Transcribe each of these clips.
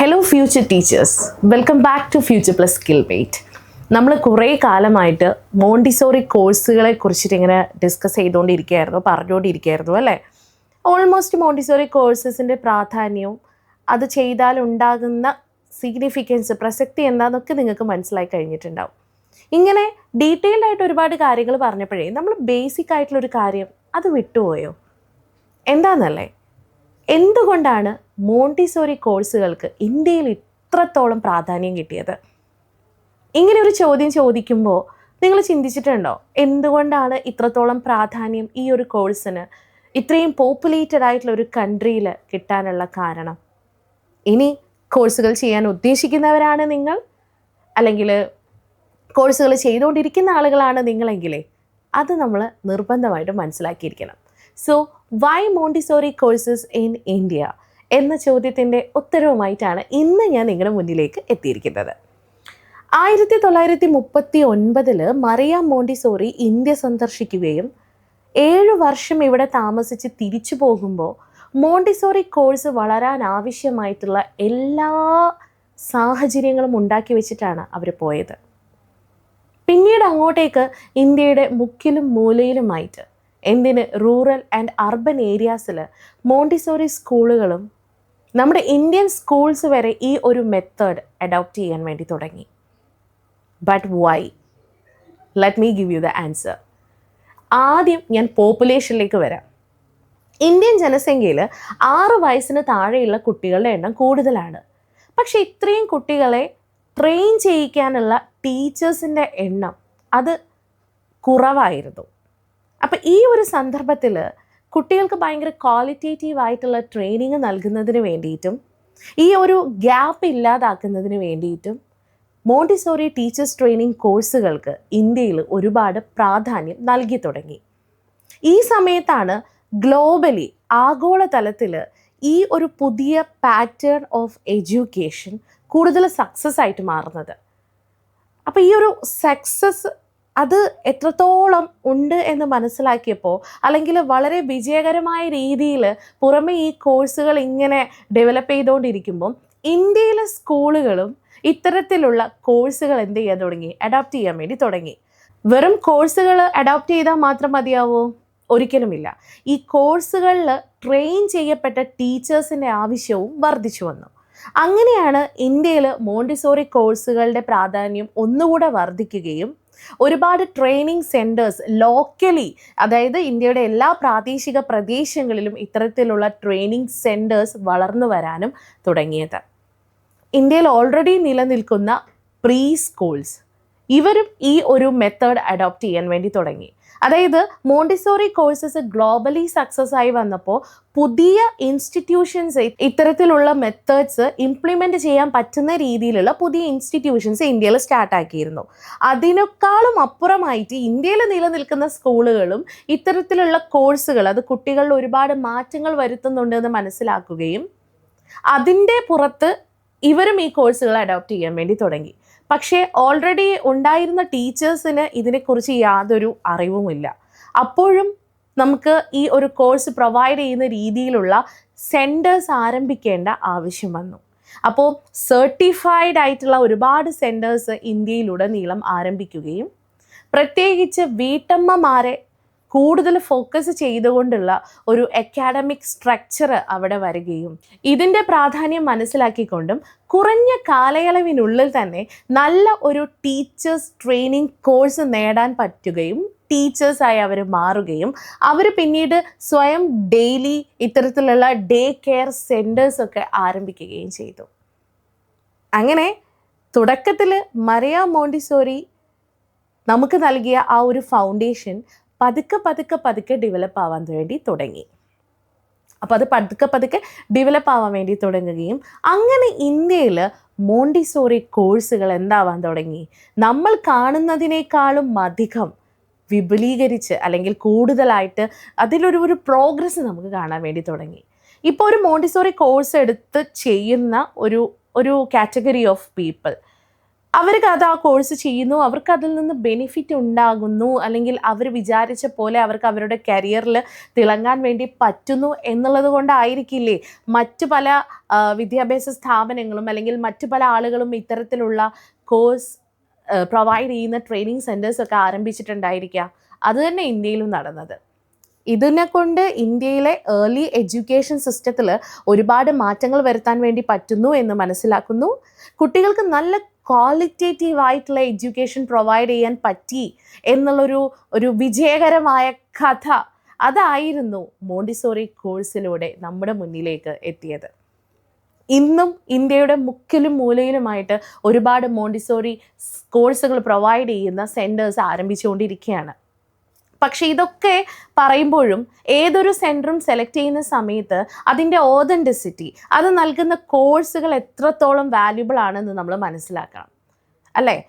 Hello future teachers welcome back to future plus skill wait നമ്മൾ കുറേ കാലമായിട്ട് Montessori കോഴ്സുകളെ കുറിച്ചിട്ട് ഇങ്ങനെ ഡിസ്കസ് ചെയ്തുകൊണ്ടിരിക്കുകയായിരുന്നു പറഞ്ഞുകൊണ്ടിരിക്കുകയായിരുന്നു അല്ലേ? ഓൾമോസ്റ്റ് മോണ്ടിസോറി കോഴ്സസിന്റെ പ്രാധാന്യവും അത് ചെയ്താൽ ഉണ്ടാകുന്ന സിഗ്നിഫിക്കൻസ് പ്രസക്തി എന്താണെന്നൊക്കെ നിങ്ങൾക്ക് മനസ്സിലായി കഴിഞ്ഞിട്ടുണ്ടാവും. ഇങ്ങനെ ഡീറ്റെയിൽഡ് ആയിട്ട് ഒരുപാട് കാര്യങ്ങൾ പറഞ്ഞപ്പോഴേ നമ്മൾ ബേസിക് ആയിട്ടുള്ളൊരു കാര്യം അത് വിട്ടുപോയോ? എന്താണെന്നല്ലേ എന്തുകൊണ്ടാണ് മോണ്ടിസോറി കോഴ്സുകൾക്ക് ഇന്ത്യയിൽ ഇത്രത്തോളം പ്രാധാന്യം കിട്ടിയത്? ഇങ്ങനെ ഒരു ചോദ്യം ചോദിക്കുമ്പോൾ നിങ്ങൾ ചിന്തിച്ചിട്ടുണ്ടോ? എന്തുകൊണ്ടാണ് ഇത്രത്തോളം പ്രാധാന്യം ഈ ഒരു കോഴ്സിന് ഇത്രയും പോപ്പുലേറ്റഡ് ആയിട്ടുള്ള ഒരു കൺട്രിയിൽ കിട്ടാനുള്ള കാരണം? ഇനി കോഴ്സുകൾ ചെയ്യാൻ ഉദ്ദേശിക്കുന്നവരാണ് നിങ്ങൾ? അല്ലെങ്കിൽ കോഴ്സുകൾ ചെയ്തുകൊണ്ടിരിക്കുന്ന ആളുകളാണ് നിങ്ങളെങ്കിലേ? അത് നമ്മൾ നിർബന്ധമായിട്ട് മനസ്സിലാക്കിയിരിക്കണം. So why Montessori courses in India എന്ന ചോദ്യത്തിന്റെ ഉത്തരവുമായിട്ടാണ് ഇന്ന് ഞാൻ നിങ്ങളുടെ മുന്നിലേക്ക് എത്തിയിരിക്കുന്നത്. ആയിരത്തി തൊള്ളായിരത്തി മുപ്പത്തി ഒൻപതിൽ മറിയ മോണ്ടിസോറി ഇന്ത്യ സന്ദർശിക്കുകയും ഏഴു വർഷം ഇവിടെ താമസിച്ച് തിരിച്ചു പോകുമ്പോൾ മോണ്ടിസോറി കോഴ്സ് വളരാൻ ആവശ്യമായിട്ടുള്ള എല്ലാ സാഹചര്യങ്ങളും ഉണ്ടാക്കി വെച്ചിട്ടാണ് അവർ പോയത്. പിന്നീട് അങ്ങോട്ടേക്ക് ഇന്ത്യയുടെ മുക്കിലും മൂലയിലുമായിട്ട് എന്തിന് റൂറൽ ആൻഡ് അർബൻ ഏരിയാസിൽ മോണ്ടിസോറി സ്കൂളുകളും നമ്മുടെ ഇന്ത്യൻ സ്കൂൾസ് വരെ ഈ ഒരു മെത്തേഡ് അഡോപ്റ്റ് ചെയ്യാൻ വേണ്ടി തുടങ്ങി. But why let me give you the answer ആദ്യം ഞാൻ പോപ്പുലേഷനിലേക്ക് വരാം. ഇന്ത്യൻ ജനസംഖ്യയിൽ ആറ് വയസ്സിന് താഴെയുള്ള കുട്ടികളുടെ എണ്ണം കൂടുതലാണ്. പക്ഷേ ഇത്രയും കുട്ടികളെ ട്രെയിൻ ചെയ്യിക്കാനുള്ള ടീച്ചേഴ്സിന്റെ എണ്ണം അത് കുറവായിരുന്നു. അപ്പം ഈ ഒരു സന്ദർഭത്തിൽ കുട്ടികൾക്ക് ഭയങ്കര ക്വാളിറ്റേറ്റീവ് ആയിട്ടുള്ള ട്രെയിനിങ് നൽകുന്നതിന് വേണ്ടിയിട്ടും ഈ ഒരു ഗ്യാപ്പ് ഇല്ലാതാക്കുന്നതിന് വേണ്ടിയിട്ടും മോണ്ടിസോറി ടീച്ചേഴ്സ് ട്രെയിനിങ് കോഴ്സുകൾക്ക് ഇന്ത്യയിൽ ഒരുപാട് പ്രാധാന്യം നൽകി തുടങ്ങി. ഈ സമയത്താണ് ഗ്ലോബലി ആഗോളതലത്തിൽ ഈ ഒരു പുതിയ പാറ്റേൺ ഓഫ് എഡ്യൂക്കേഷൻ കൂടുതൽ സക്സസ് ആയിട്ട് മാറുന്നത്. അപ്പോൾ ഈ ഒരു സക്സസ് അത് എത്രത്തോളം ഉണ്ട് എന്ന് മനസ്സിലാക്കിയപ്പോൾ അല്ലെങ്കിൽ വളരെ വിജയകരമായ രീതിയിൽ പുറമെ ഈ കോഴ്സുകൾ ഇങ്ങനെ ഡെവലപ്പ് ചെയ്തുകൊണ്ടിരിക്കുമ്പം ഇന്ത്യയിലെ സ്കൂളുകളും ഇത്തരത്തിലുള്ള കോഴ്സുകൾ എന്ത് ചെയ്യാൻ തുടങ്ങി? അഡാപ്റ്റ് ചെയ്യാൻ വേണ്ടി തുടങ്ങി. വെറും കോഴ്സുകൾ അഡാപ്റ്റ് ചെയ്താൽ മാത്രം മതിയാവോ? ഒരിക്കലുമില്ല. ഈ കോഴ്സുകളിൽ ട്രെയിൻ ചെയ്യപ്പെട്ട ടീച്ചേഴ്സിന്റെ ആവശ്യവും വർദ്ധിച്ചു വന്നു. അങ്ങനെയാണ് ഇന്ത്യയിൽ മോണ്ടിസോറി കോഴ്സുകളുടെ പ്രാധാന്യം ഒന്നുകൂടെ വർദ്ധിക്കുകയും ഒരുപാട് ട്രെയിനിങ് സെന്റേഴ്സ് ലോക്കലി അതായത് ഇന്ത്യയുടെ എല്ലാ പ്രാദേശിക പ്രദേശങ്ങളിലും ഇത്തരത്തിലുള്ള ട്രെയിനിങ് സെന്റേഴ്സ് വളർന്നു വരാനും തുടങ്ങിയത്. ഇന്ത്യയിൽ ഓൾറെഡി നിലനിൽക്കുന്ന പ്രീ സ്കൂൾസ് ഇവരും ഈ ഒരു മെത്തേഡ് അഡോപ്റ്റ് ചെയ്യാൻ വേണ്ടി തുടങ്ങി. അതായത് മോണ്ടിസോറി കോഴ്സസ് ഗ്ലോബലി സക്സസ് ആയി വന്നപ്പോൾ പുതിയ ഇൻസ്റ്റിറ്റ്യൂഷൻസ് ഇത്തരത്തിലുള്ള മെത്തേഡ്സ് ഇംപ്ലിമെന്റ് ചെയ്യാൻ പറ്റുന്ന രീതിയിലുള്ള പുതിയ ഇൻസ്റ്റിറ്റ്യൂഷൻസ് ഇന്ത്യയിൽ സ്റ്റാർട്ടാക്കിയിരുന്നു അതിനേക്കാളും അപ്പുറമായിട്ട് ഇന്ത്യയിൽ നിലനിൽക്കുന്ന സ്കൂളുകളും ഇത്തരത്തിലുള്ള കോഴ്സുകൾ അത് കുട്ടികളിൽ ഒരുപാട് മാറ്റങ്ങൾ വരുത്തുന്നുണ്ട് എന്ന് മനസ്സിലാക്കുകയും അതിന്റെ പുറത്ത് ഇവരും ഈ കോഴ്സുകൾ അഡോപ്റ്റ് ചെയ്യാൻ വേണ്ടി തുടങ്ങി. പക്ഷേ ഓൾറെഡി ഉണ്ടായിരുന്ന ടീച്ചേഴ്സിന് ഇതിനെക്കുറിച്ച് യാതൊരു അറിവുമില്ല. അപ്പോഴും നമുക്ക് ഈ ഒരു കോഴ്സ് പ്രൊവൈഡ് ചെയ്യുന്ന രീതിയിലുള്ള സെന്റേഴ്സ് ആരംഭിക്കേണ്ട ആവശ്യം വന്നു. അപ്പോൾ സർട്ടിഫൈഡ് ആയിട്ടുള്ള ഒരുപാട് സെന്റേഴ്സ് ഇന്ത്യയിലുടനീളം ആരംഭിക്കുകയും പ്രത്യേകിച്ച് വീട്ടമ്മമാരെ കൂടുതൽ ഫോക്കസ് ചെയ്തുകൊണ്ടുള്ള ഒരു അക്കാഡമിക് സ്ട്രക്ചർ അവിടെ വരികയും ഇതിന്റെ പ്രാധാന്യം മനസ്സിലാക്കിക്കൊണ്ടും കുറഞ്ഞ കാലയളവിനുള്ളിൽ തന്നെ നല്ല ഒരു ടീച്ചേഴ്സ് ട്രെയിനിങ് കോഴ്സ് നേടാൻ പറ്റുകയും ടീച്ചേഴ്സായി അവർ മാറുകയും അവർ പിന്നീട് സ്വയം ഡെയിലി ഇത്തരത്തിലുള്ള ഡേ കെയർ സെന്റേഴ്സൊക്കെ ആരംഭിക്കുകയും ചെയ്തു. അങ്ങനെ തുടക്കത്തിൽ മറിയ മോണ്ടിസോറി നമുക്ക് നൽകിയ ആ ഒരു ഫൗണ്ടേഷൻ പതുക്കെ പതുക്കെ പതുക്കെ ഡെവലപ്പ് ആവാൻ വേണ്ടി തുടങ്ങി. അപ്പോൾ അത് പതുക്കെ പതുക്കെ ഡെവലപ്പ് ആവാൻ വേണ്ടി തുടങ്ങുകയും അങ്ങനെ ഇന്ത്യയിൽ മോണ്ടിസോറി കോഴ്സുകൾ എന്താവാൻ തുടങ്ങി? നമ്മൾ കാണുന്നതിനേക്കാളും അധികം വിപുലീകരിച്ച് അല്ലെങ്കിൽ കൂടുതലായിട്ട് അതിലൊരു ഒരു പ്രോഗ്രസ് നമുക്ക് കാണാൻ വേണ്ടി തുടങ്ങി. ഇപ്പോൾ ഒരു മോണ്ടിസോറി കോഴ്സ് എടുത്ത് ചെയ്യുന്ന ഒരു ഒരു കാറ്റഗറി ഓഫ് പീപ്പിൾ അവർക്ക് അത് ആ കോഴ്സ് ചെയ്യുന്നു അവർക്ക് അതിൽ നിന്ന് ബെനിഫിറ്റ് ഉണ്ടാകുന്നു അല്ലെങ്കിൽ അവർ വിചാരിച്ച പോലെ അവർക്ക് അവരുടെ കരിയറിൽ തിളങ്ങാൻ വേണ്ടി പറ്റുന്നു എന്നുള്ളത് കൊണ്ടായിരിക്കില്ലേ? മറ്റു പല വിദ്യാഭ്യാസ സ്ഥാപനങ്ങളും അല്ലെങ്കിൽ മറ്റു പല ആളുകളും ഇത്തരത്തിലുള്ള കോഴ്സ് പ്രൊവൈഡ് ചെയ്യുന്ന ട്രെയിനിങ് സെന്റേഴ്സ് ഒക്കെ ആരംഭിച്ചിട്ടുണ്ടായിരിക്കുക. അത് തന്നെ ഇന്ത്യയിലും നടന്നത്. ഇതിനെ കൊണ്ട് ഇന്ത്യയിലെ ഏർലി എഡ്യൂക്കേഷൻ സിസ്റ്റത്തിൽ ഒരുപാട് മാറ്റങ്ങൾ വരുത്താൻ വേണ്ടി പറ്റുന്നു എന്ന് മനസ്സിലാക്കുന്നു. കുട്ടികൾക്ക് നല്ല ക്വാളിറ്റേറ്റീവ് ആയിട്ടുള്ള എഡ്യൂക്കേഷൻ പ്രൊവൈഡ് ചെയ്യാൻ പറ്റി എന്നുള്ളൊരു ഒരു വിജയകരമായ കഥ അതായിരുന്നു മോണ്ടിസോറി കോഴ്സിലൂടെ നമ്മുടെ മുന്നിലേക്ക് എത്തിയത്. ഇന്നും ഇന്ത്യയുടെ മുക്കിലും മൂലയിലുമായിട്ട് ഒരുപാട് മോണ്ടിസോറി കോഴ്സുകൾ പ്രൊവൈഡ് ചെയ്യുന്ന സെന്റേഴ്സ് ആരംഭിച്ചുകൊണ്ടിരിക്കുകയാണ്. പക്ഷേ ഇതൊക്കെ പറയുമ്പോഴും ഏതൊരു സെന്ററും സെലക്ട് ചെയ്യുന്ന സമയത്ത് അതിന്റെ ഓതന്റിസിറ്റി അത് നൽകുന്ന കോഴ്സുകൾ എത്രത്തോളം വാല്യുബിൾ ആണെന്ന് നമ്മൾ മനസ്സിലാക്കണം. അല്ലേ?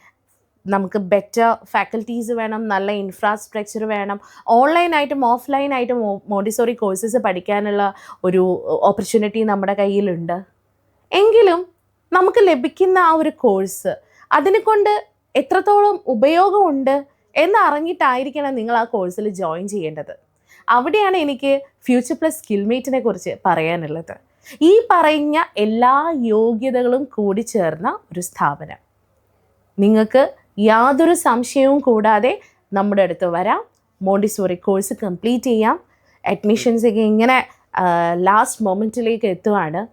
നമുക്ക് ബെറ്റർ ഫാക്കൽറ്റീസ് വേണം നല്ല ഇൻഫ്രാസ്ട്രക്ചർ വേണം. ഓൺലൈനായിട്ടും ഓഫ്ലൈനായിട്ടും മോണ്ടിസോറി കോഴ്സസ് പഠിക്കാനുള്ള ഒരു ഓപ്പർച്യൂണിറ്റി നമ്മുടെ കയ്യിലുണ്ട്. എങ്കിലും നമുക്ക് ലഭിക്കുന്ന ആ ഒരു കോഴ്സ് അതിനെക്കൊണ്ട് എത്രത്തോളം ഉപയോഗമുണ്ട് എന്നറിഞ്ഞിട്ടായിരിക്കണം നിങ്ങൾ ആ കോഴ്സിൽ ജോയിൻ ചെയ്യേണ്ടത്. അവിടെയാണ് എനിക്ക് ഫ്യൂച്ചർ പ്ലസ് സ്കിൽമേറ്റിനെ കുറിച്ച് പറയാനുള്ളത്. ഈ പറഞ്ഞ എല്ലാ യോഗ്യതകളും കൂടി ചേർന്ന ഒരു സ്ഥാപനം. നിങ്ങൾക്ക് യാതൊരു സംശയവും കൂടാതെ നമ്മുടെ അടുത്ത് വരാം. മോണ്ടിസോറി കോഴ്സ് കംപ്ലീറ്റ് ചെയ്യാം. അഡ്മിഷൻസ് ഒക്കെ ഇങ്ങനെ ലാസ്റ്റ് മൊമെന്റിലേക്ക് എത്തുവാണ്.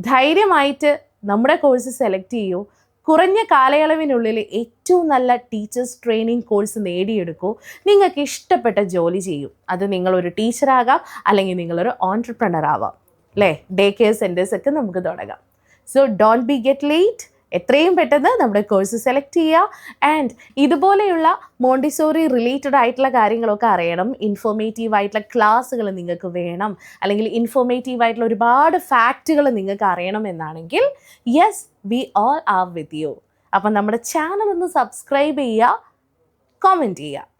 ധൈര്യമായിട്ട് നമ്മുടെ കോഴ്സ് സെലക്ട് ചെയ്യൂ. കുറഞ്ഞ കാലയളവിനുള്ളിൽ ഏറ്റവും നല്ല ടീച്ചേഴ്സ് ട്രെയിനിങ് കോഴ്സ് നേടിയെടുക്കൂ. നിങ്ങൾക്ക് ഇഷ്ടപ്പെട്ട ജോലി ചെയ്യും. അത് നിങ്ങളൊരു ടീച്ചറാകാം അല്ലെങ്കിൽ നിങ്ങളൊരു ഓൺടർപ്രണർ ആവാം. അല്ലേ ഡേ കെയർ സെന്റേഴ്സ് ഒക്കെ നമുക്ക് തുടങ്ങാം. So don't be get late എത്രയും പെട്ടെന്ന് നമ്മുടെ കോഴ്സ് സെലക്ട് ചെയ്യുക. ആൻഡ് ഇതുപോലെയുള്ള മോണ്ടിസോറി റിലേറ്റഡ് ആയിട്ടുള്ള കാര്യങ്ങളൊക്കെ അറിയണം. ഇൻഫോർമേറ്റീവ് ആയിട്ടുള്ള ക്ലാസ്സുകൾ നിങ്ങൾക്ക് വേണം. അല്ലെങ്കിൽ ഇൻഫോർമേറ്റീവ് ആയിട്ടുള്ള ഒരുപാട് ഫാക്റ്റുകൾ നിങ്ങൾക്ക് അറിയണം എന്നാണെങ്കിൽ yes we all are with you അപ്പം നമ്മുടെ ചാനൽ ഒന്ന് സബ്സ്ക്രൈബ് ചെയ്യുക കോമെന്റ് ചെയ്യുക.